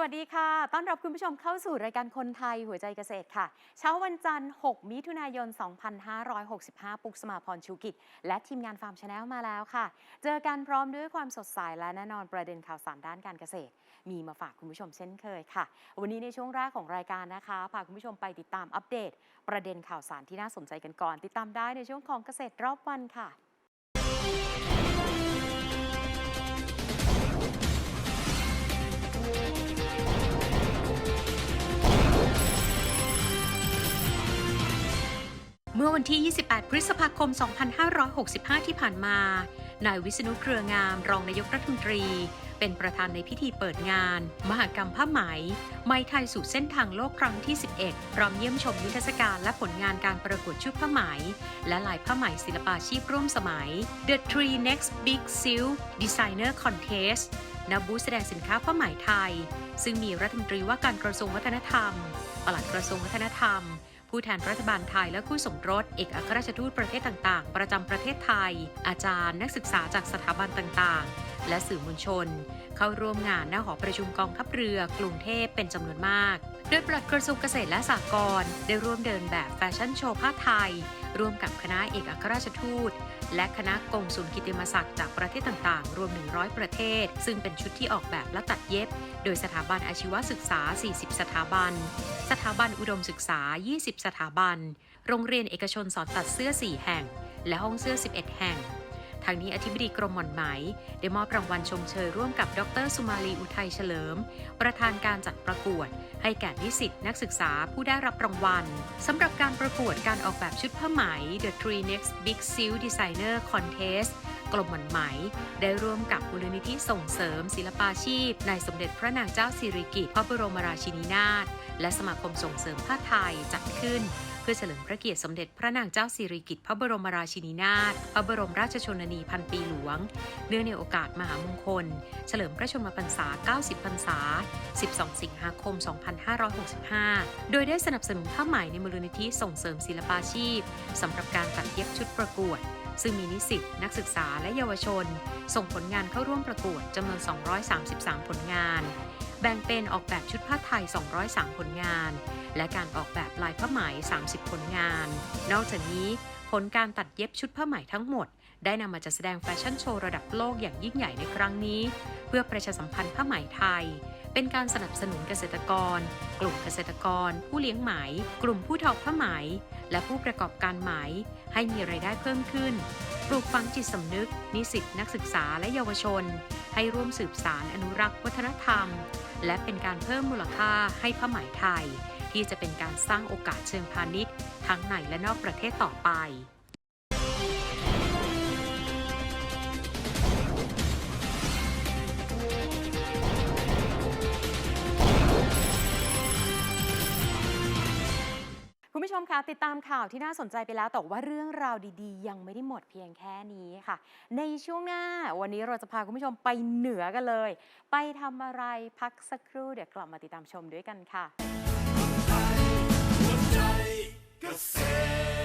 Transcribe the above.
วัสดีค่ะ ต้อนรับคุณผู้ชมเข้าสู่รายการคนไทยหัวใจเกษตรค่ะ เช้าวันจันทร์ 6 มิถุนายน 2565 ปุกสมาพรชูกิจ และทีมงานฟาร์มชาแนลมาแล้วค่ะ เจอกันพร้อมด้วยความสดใสและแน่นอนประเด็นข่าวสารด้านการเกษตร มีมาฝากคุณผู้ชมเช่นเคยค่ะ วันนี้ในช่วงแรกของรายการนะคะพาคุณผู้ชมไปติดตามอัปเดต ประเด็นข่าวสารที่น่าสนใจกันก่อน ติดตามได้ในช่วงของเกษตรรอบวันค่ะ เมื่อวันที่ 28 พฤษภาคม 2565 ที่ผ่านมา นายวิษณุเครืองาม รองนายกรัฐมนตรี เป็นประธานในพิธีเปิดงาน มหกรรมผ้าไหมไหมไทยสู่เส้นทางโลกครั้งที่ 11 พร้อมเยี่ยมชมนิทรรศการและผลงานการประกวดชุดผ้าไหม และลายผ้าไหมศิลปาชีพร่วมสมัย The Three Next Big Silk Designer Contest ณบูธแสดงสินค้าผ้าไหมไทย ซึ่งมีรัฐมนตรีว่าการกระทรวงวัฒนธรรม ปลัดกระทรวงวัฒนธรรม ผู้แทนรัฐบาลไทยและคู่สมรส เอกอัครราชทูตประเทศต่างๆ ประจำประเทศไทย อาจารย์นักศึกษาจากสถาบันต่างๆ และสื่อมวลชน เข้าร่วมงานหน้าหอประชุมกองทัพเรือกรุงเทพเป็นจำนวนมาก โดยปลัดกระทรวงเกษตรและสหกรณ์ได้ร่วมเดินแบบแฟชั่นโชว์ผ้าไทย ร่วมกับคณะเอกอัครราชทูต และคณะกงสุลกิตติมศักดิ์จากประเทศต่างๆ รวม 100 ประเทศ ซึ่งเป็นชุดที่ออกแบบและตัดเย็บ โดยสถาบันอาชีวศึกษา 40 สถาบัน สถาบันอุดมศึกษา 20 สถาบัน โรงเรียนเอกชนสอนตัดเสื้อ 4 แห่ง และห้องเสื้อ 11 แห่งทางนี้อธิบดีกรมหม่อนไหม ได้มอบรางวัลชมเชยร่วมกับ ดรสุมาลีอุทัยเฉลิม ประธานการจัดประกวด ให้แก่นิสิตนักศึกษาผู้ได้รับรางวัลสำหรับการประกวดการออกแบบชุดผ้าไหม The Three Next Big Silk Designer Contest กลมหมันไหม ได้ร่วมกับมูลนิธิส่งเสริมศิลปาชีพ ในสมเด็จพระนางเจ้าสิริกิติ์พระบรมราชินีนาถ และสมาคมส่งเสริมผ้าไทยจัดขึ้น เพื่อเฉลิมพระเกียรติสมเด็จพระนางเจ้าสิริกิติ์พระบรมราชินีนาถพระบรมราชชนนีพันปีหลวง เนื่องในโอกาสมหามงคล เฉลิมพระชนมพรรษา 90 พรรษา 12 สิงหาคม 2565 โดยได้สนับสนุนผ้าไหมในมูลนิธิส่งเสริมศิลปาชีพสำหรับการตัดเย็บชุดประกวด ซึ่งมีนิสิตนักศึกษาและเยาวชน ส่งผลงานเข้าร่วมประกวดจำนวน 233 ผลงาน แบ่งเป็นออกแบบชุดผ้าไทย 203 ผลงาน และการออกแบบลายผ้าไหม 30 ผลงาน นอกจากนี้ ผลการตัดเย็บชุดผ้าไหมทั้งหมด ได้นำมาจัดแสดงแฟชั่นโชว์ระดับโลกอย่างยิ่งใหญ่ในครั้งนี้ เพื่อประชาสัมพันธ์ผ้าไหมไทย เป็นการสนับสนุนเกษตรกร กลุ่มเกษตรกร ผู้เลี้ยงไหม กลุ่มผู้ทอผ้าไหม และผู้ประกอบการไหม ให้มีไรายได้เพิ่มขึ้น ปลูกฝังจิตสำนึก นิสิตนักศึกษาและเยาวชน ให้ร่วมสืบสารอนุรักษ์วัฒนธรรม และเป็นการเพิ่มมูลค่าให้ผ้าไหมไทย ที่จะเป็นการสร้างโอกาสเชิงพาณิชย์ ทั้งในและนอกประเทศต่อไป ผู้ชมคะติดตามข่าวที่น่าสนใจไปแล้ว แต่ว่าเรื่องราวดีๆ ยังไม่ได้หมดเพียงแค่นี้ค่ะ ในช่วงหน้าวันนี้เราจะพาคุณผู้ชมไปเหนือกันเลย ไปทำอะไรพักสักครู่เดี๋ยวกลับมาติดตามชมด้วยกันค่ะหัวใจเกษตร